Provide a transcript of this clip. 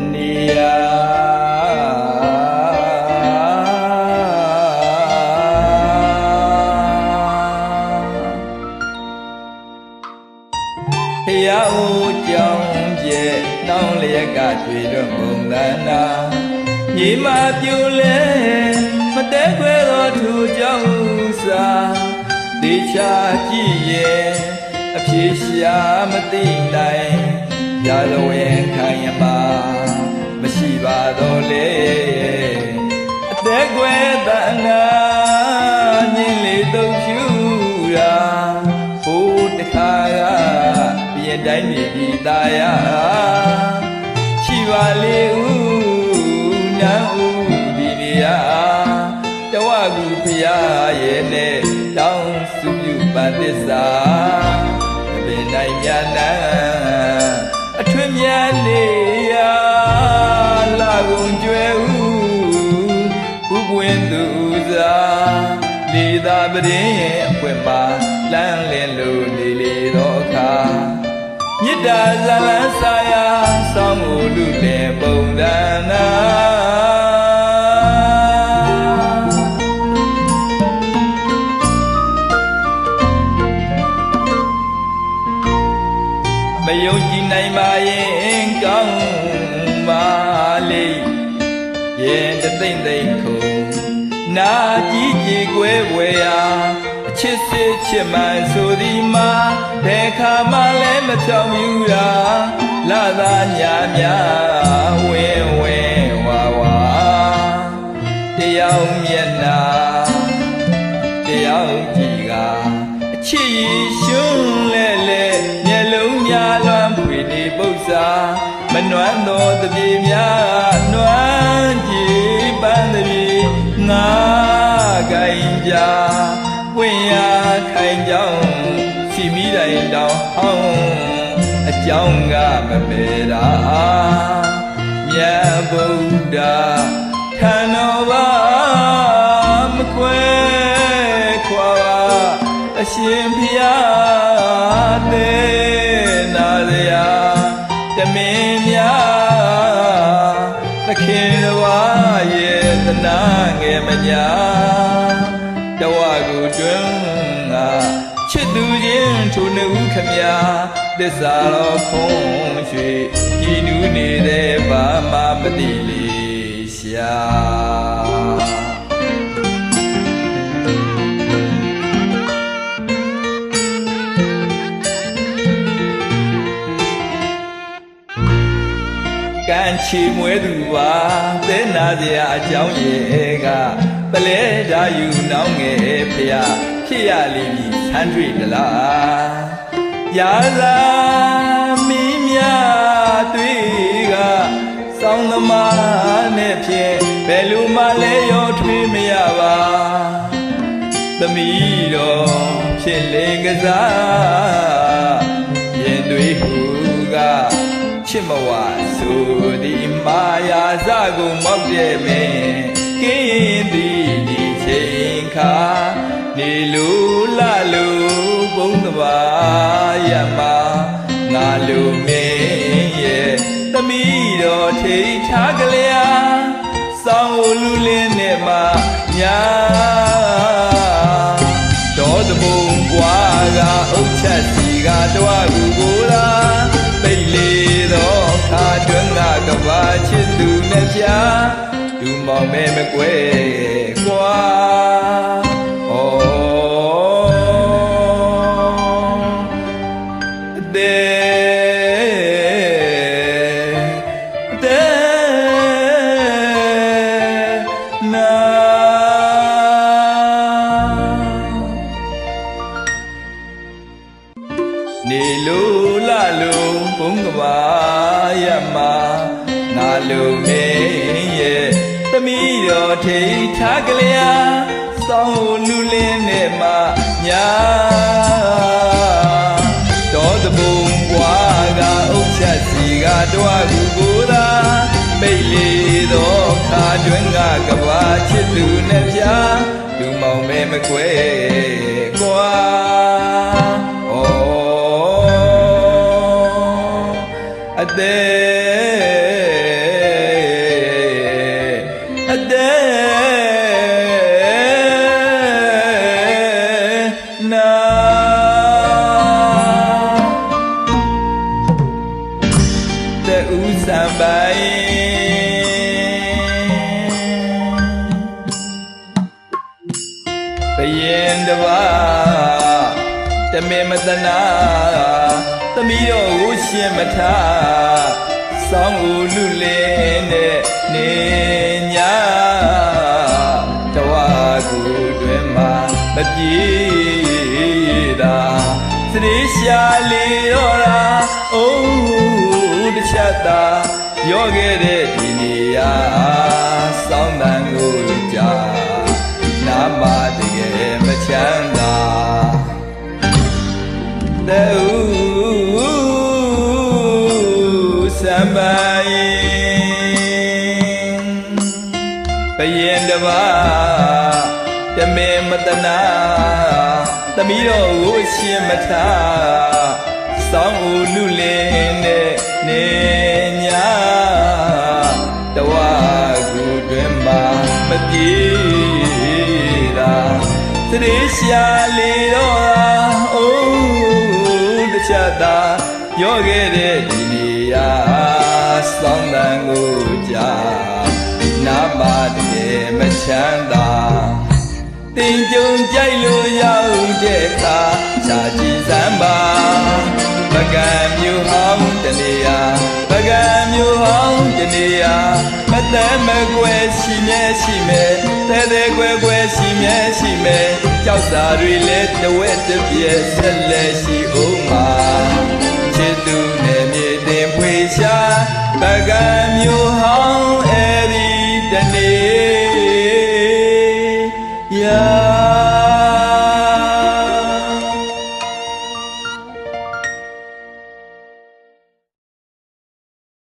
င်းတဏီယာဖယားဦးကြောင့်ပြဲတောင်းလျက်ကတွေ့တော့ဘုံသနာညီမပြူလဲမတဲခွဲတော့သူကြောင့်စာတေချာကြည့်ရဲ့အပြေရှာမသိနိုင်ရာဇဝင်ခံရ ထွတ်မြတ်နေရာလာကုန်ကျွဲဦးဥပွင့်သူစားလေသာပရင်ရဲ့အခွင့်မှာလမ်းလင်းလို့နေလေတော့အခါမြစ်တာဇလန်းစာယာဆောင်းကိုလူလေပုံဒနာမ ယုံကြည်နိုင်ပါရင်ကောင်းပါလေရဲ့တသိမ့်သိမ့်ခုံနာကြီးကြီးကွဲဝဲရာအချစ်စစ်ချစ်မှန်ဆိုဒီမှာတဲ့ခါမှလည်းမချောင်မြူရာလာသာညာများ အကြောင်းကမပေတာမြတ်ဗုဒ္ဓ င်းထိုနှုတ်ခမညာသစ္စာတော်ဖုံးရွှေကြည်နူးနေတဲ့ဘာမှမသိလေရှာကံချီမွဲသူပါသဲနာစရာအကြောင်းရဲ့ကပလဲဓာယူနောင်းငယ်ဖျား ဖြစ်ရလိမ့်မည်ဆန်းတွေ့တလားရာဇာမင်းများတွေ့ကစောင်းသမားနဲ့ဖြင့်ဘယ်လိုမှလဲရောထွေးမရပါသမီးတော်ဖြစ်လေကစားရင်တွေဟူကချစ်မဝဆိုဒီမာယာစကိုမောက်တဲ့မင်းကင်းရင်ဒီဒီချိန်ခါ နေလူလာလူဘုံတဘာရမငါလူမင်းရဲ့သမီးတော်ထိတ်ထားကလေးအားစောင်းလူလင်းနဲ့မှညာတော်တဘုံကွာကအုတ်ချက်စီကတွားကူကိုလားပိတ်လေတော့ခါတွန်းကကဘာချစ်သူနဲ့ပြဒူမောင်မဲမကွဲကွာ ဘုံကဘာရမငါလိုမင်းရဲ့သမီးတော်ထိတ်ထားကလေးအားစောင်းလူလင်းနဲ့မှညာတော်တဘုံဘွားကအုတ်ချက်စီကတွားကူကိုသာပိတ်လေတော့ခါတွင်ကကဘာချစ်သူနဲ့ပြာမကွဲကွာ ဘယင်တပါတမေမတနာသမီးတော်ကိုရှင်မထားစောင်းဦးလူလင်းနဲ့နေညာတဝါကူတွင်မှာမပြေတာသတိရှာလေရောတာအိုးတစ်ချက်သာပြောခဲ့တဲ့ဒီနေရာ ဘယင်တပါတမေမတနာသမီးတော်ကိုရှင်မထားစောင်းဦးလူလင်းနဲ့နေညာတဝါကူတွင်မှာမပြေတာသတိရှာလေတော့တာအိုးတစ်ချက်သာပြော ချမ်းသာတင်ကြုံကြိုက်လို့ရောက်တဲ့အခါစာကြည့်စမ်းပါပကံမျိုးဟောင်းတနေရာပကံမျိုးဟောင်းတနေရာမတမ်းမကွယ်ရှိမြဲရှိမယ်တဲတဲကွယ်ကွယ်ရှိမြဲရှိမယ်ကြောက်စာတွေလည်းတဝက်တစ်ပြက်ဆက်လက်ရှိအောင်မှာချစ်သူနဲ့မြေတင်ဖွေရှာပကံမျိုးဟောင်း